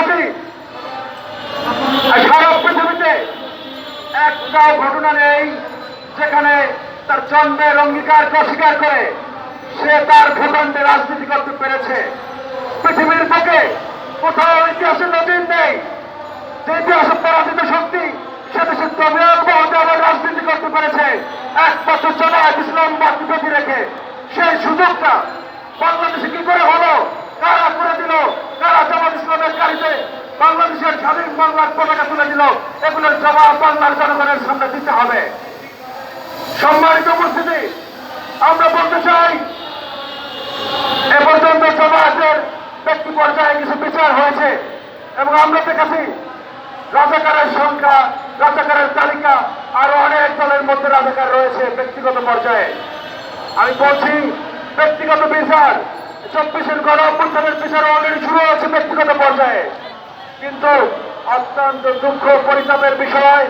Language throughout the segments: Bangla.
দেখেছি সারা পৃথিবীতে একটা ঘটনা নেই, যেখানে তার জন্মের অঙ্গীকারকে অস্বীকার করে, সে তার ভূখণ্ডে রাজনীতি করতে পেরেছে। পৃথিবীর বুকে কোথাও ইতিহাসে নজির নেই, যে ইতিহাসে পরাজিত শক্তি সে দেশে দলীয়ভাবে রাজনীতি করতে পেরেছে। একমাত্র জমায়েত ইসলাম বাকি রেখে সেই সুযোগটা বাংলাদেশে কি করে হলো? কারা করে দিল? কারা জামাত ইসলামের গাড়িতে? বাংলাদেশের স্বাধীন বাংলার পতাকা তুলে দিল। এগুলোর জবাব বাংলার জনগণের সামনে দিতে হবে। সম্মানিত উপস্থিতি, আমরা বলতে চাই, এ পর্যন্ত জমায়েতের ব্যক্তি পর্যায়ে কিছু বিচার হয়েছে এবং আমরা দেখেছি রাজাকারের সংখ্যা, রাজাকারের তালিকা, আরও অনেক দলের মধ্যে রাজাকার রয়েছে ব্যক্তিগত পর্যায়ে। আমি বলছি ব্যক্তিগত বিচার। চব্বিশের গণ অভ্যুত্থানের বিচার অলরেডি শুরু হয়েছে ব্যক্তিগত পর্যায়ে। কিন্তু অত্যন্ত দুঃখ পরিতাপের বিষয়,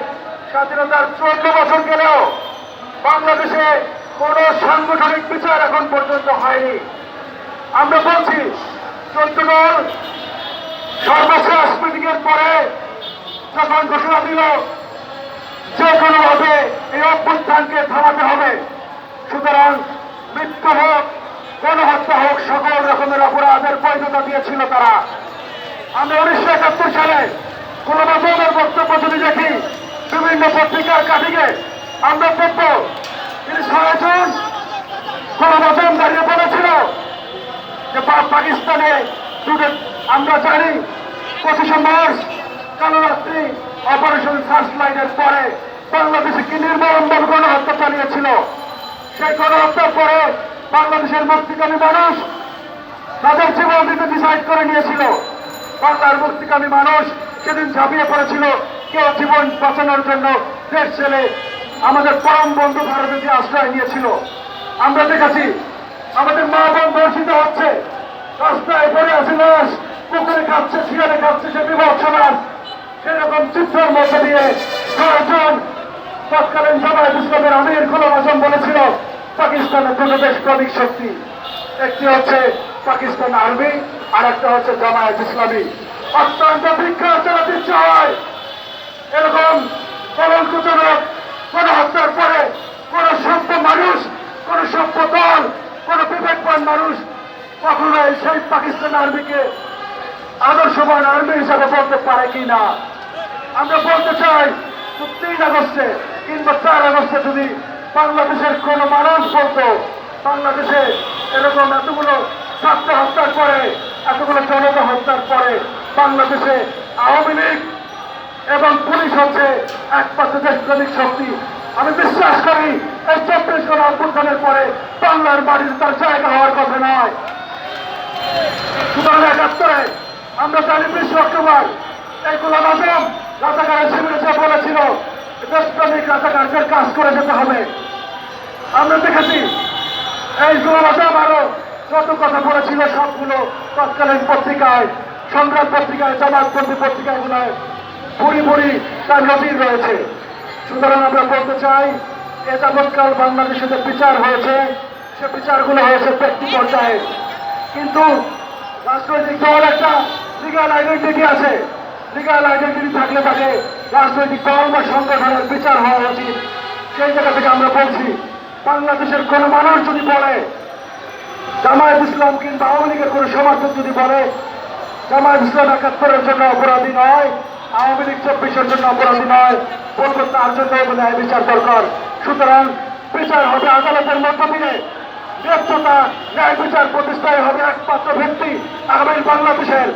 স্বাধীনতার চোদ্দ বছর গেলেও বাংলাদেশে কোন সাংগঠনিক বিচার এখন পর্যন্ত হয়নি। আমরা বলছি চোদ্দ দল সর্বশেষ মিটিংয়ের পরে যখন ঘোষণা দিল যে কোনোভাবে এই অভ্যুত্থানকে থামাতে হবে, সুতরাং মৃত্যু হোক গণহত্যা সকল রকমের অপরাধের বৈধতা দিয়েছিল তারা। আমরা উনিশশো একাত্তর সালে গণমাধ্যমের বক্তব্য যদি দেখি, বিভিন্ন পত্রিকার কাটিকে আমরা দেখব, তিনি ছয়জন গণমাধ্যম দাঁড়িয়ে বলেছিল যে পাকিস্তানে আমরা জানি পঁচিশে মার্চ কালো রাত্রি অপারেশন সার্চ লাইনের পরে বাংলাদেশে কি নির্মমভাবে গণহত্যা চালিয়েছিল? সেই গণহত্যার পরে বাংলাদেশের মুক্তিকামী মানুষ তাদের জীবন দিতে ডিসাইড করে নিয়েছিল। বাংলার মুক্তিকামী মানুষ সেদিন ঝাঁপিয়ে পড়েছিল কেউ জীবন বাঁচানোর জন্য। দেশ ছেলে আমাদের পরম বন্ধু ভারতে যে আশ্রয় নিয়েছিল। আমরা দেখেছি আমাদের মা বোন ধর্ষিত হচ্ছে। রাস্তায় পড়ে আছে লাশ, পুকুরে খাচ্ছে শিয়ারে খাচ্ছে সে বিভৎস লাশ। সেরকম চিত্রের মধ্যে দিয়ে ছয়জন তৎকালীন জামায়াত ইসলামের আমির আজম বলেছিল পাকিস্তানের দুটো দেশ ক্রমিক শক্তি। একটি হচ্ছে পাকিস্তান আর্মি আর একটা হচ্ছে জামায়াত ইসলামী। অত্যন্ত বিখ্যাত চালাতে চায় এরকম কলঙ্কজনক কোন হত্যার পরে কোন সভ্য মানুষ, কোন সভ্য দল, কোন বিবেকবান মানুষ কখনোই সেই পাকিস্তান আর্মিকে আদর্শবান আর্মি হিসাবে বলতে পারে কি না? আমরা বলতে চাই তিন আগস্টে কিংবা চার আগস্টে যদি বাংলাদেশের কোন মানুষ বলতো, বাংলাদেশে এরকম এতগুলো ছাত্র হত্যার পরে, এতগুলো জনতা হত্যার পরে বাংলাদেশে আওয়ামী লীগ এবং পুলিশ হচ্ছে একমাত্র দেশপ্রেমিক শক্তি। আমি বিশ্বাস করি, এই চব্বিশ গণ অভ্যুত্থানের পরে বাংলার মাটির তার জায়গা হওয়ার কথা নয়। সুতরাং একাত্তরে আমরা জানি বিশ অক্টোবর, এই গোলাম আজম রাজাকারের শিবিরে বলেছিল দেশপ্রেমিক কাজ করে যেতে হবে। আমরা দেখেছি, এই গোলাম আজম আরও যত কথা বলেছিল সবগুলো তৎকালীন পত্রিকায় সংগ্রাম পত্রিকায় জামাতবন্দি পত্রিকাগুলোয় ভুড়ি ভুড়ি তার নজির রয়েছে। সুতরাং আমরা বলতে চাই, এ যাবৎকাল বাংলাদেশে যে বিচার হয়েছে, সে বিচারগুলো হয়েছে ব্যক্তি কিন্তু রাজনৈতিক দল একটা লিগাল আইডেন্টিটি আছে। লিগাল আইডেন্টিটি থাকলে তাকে রাজনৈতিক দল বা সংগঠনের বিচার হওয়া উচিত। সেই জায়গা থেকে আমরা বলছি, বাংলাদেশের কোনো মানুষ যদি বলে, জামায়াত ইসলাম কিংবা আওয়ামী লীগের কোনো সমর্থক যদি বলে, জামায়াত ইসলাম একাত্তরের জন্য অপরাধী নয়, আওয়ামী লীগ চব্বিশের জন্য অপরাধী নয় বলব তার জন্য ন্যায় বিচার দরকার। সুতরাং বিচার হবে আদালতের মধ্য দিয়ে। ব্যর্থতা, ন্যায় বিচার প্রতিষ্ঠায় হবে একমাত্র ভিত্তি আগামী বাংলাদেশের।